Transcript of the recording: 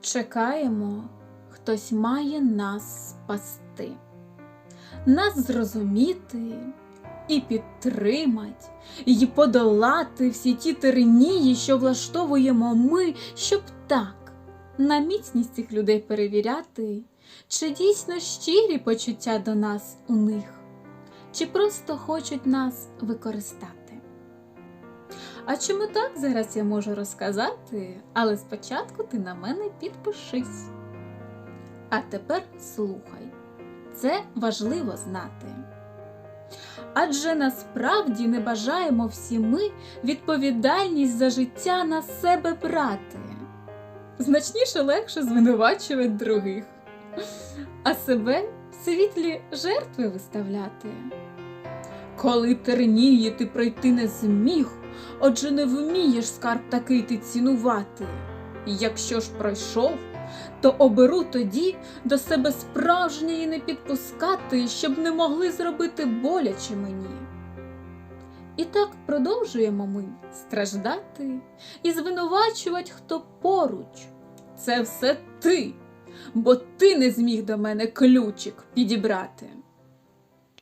Чекаємо, хтось має нас спасти, нас зрозуміти і підтримать, і подолати всі ті тернії, що влаштовуємо ми, щоб так на міцність цих людей перевіряти, чи дійсно щирі почуття до нас у них, чи просто хочуть нас використати. А чому так зараз я можу розказати, але спочатку ти на мене підпишись. А тепер слухай, це важливо знати. Адже насправді не бажаємо всі ми відповідальність за життя на себе брати. Значніше легше звинувачувати других, а себе світлі жертви виставляти. Коли тернії ти пройти не зміг, отже не вмієш скарб такий ти цінувати. Якщо ж пройшов, то оберу тоді до себе справжньої не підпускати, щоб не могли зробити боляче мені. І так продовжуємо ми страждати і звинувачувати, хто поруч. Це все ти, бо ти не зміг до мене ключик підібрати.